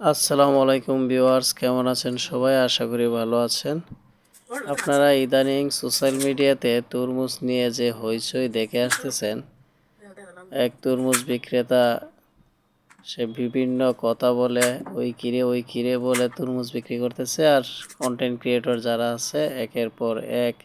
আসসালামু আলাইকুম ভিউয়ার্স, কেমন আছেন সবাই? আশা করি ভালো আছেন। আপনারা ইদানিং সোশ্যাল মিডিয়াতে তরমুজ নিয়ে যে হইচই দেখে আসতেছেন, এক তরমুজ বিক্রেতা, সে বিভিন্ন কথা বলে, ওই কিরে ওই কিরে বলে তরমুজ বিক্রি করতেছে, আর কন্টেন্ট ক্রিয়েটর যারা আছে, একের পর এক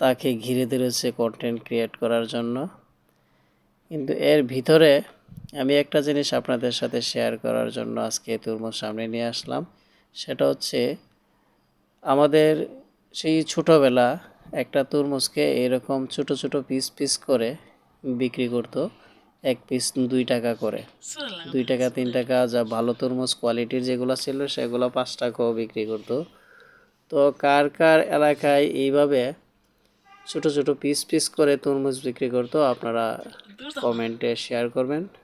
তাকে ঘিরে ধরেছে কন্টেন্ট ক্রিয়েট করার জন্য। কিন্তু এর ভিতরে আমি একটা জিনিস আপনাদের সাথে শেয়ার করার জন্য আজকে তরমুজ সামনে নিয়ে আসলাম। সেটা হচ্ছে আমাদের সেই ছোটোবেলা একটা তরমুজকে এরকম ছোট ছোট পিস পিস করে বিক্রি করতো এক পিস দুই টাকা করে। দুই টাকা তিন টাকা যা ভালো তরমুজ কোয়ালিটির যেগুলো ছিল সেগুলো পাঁচ টাকাও বিক্রি করতো। তো কার কার এলাকায় এইভাবে ছোট ছোট পিস পিস করে তরমুজ বিক্রি করতো আপনারা কমেন্টে শেয়ার করবেন।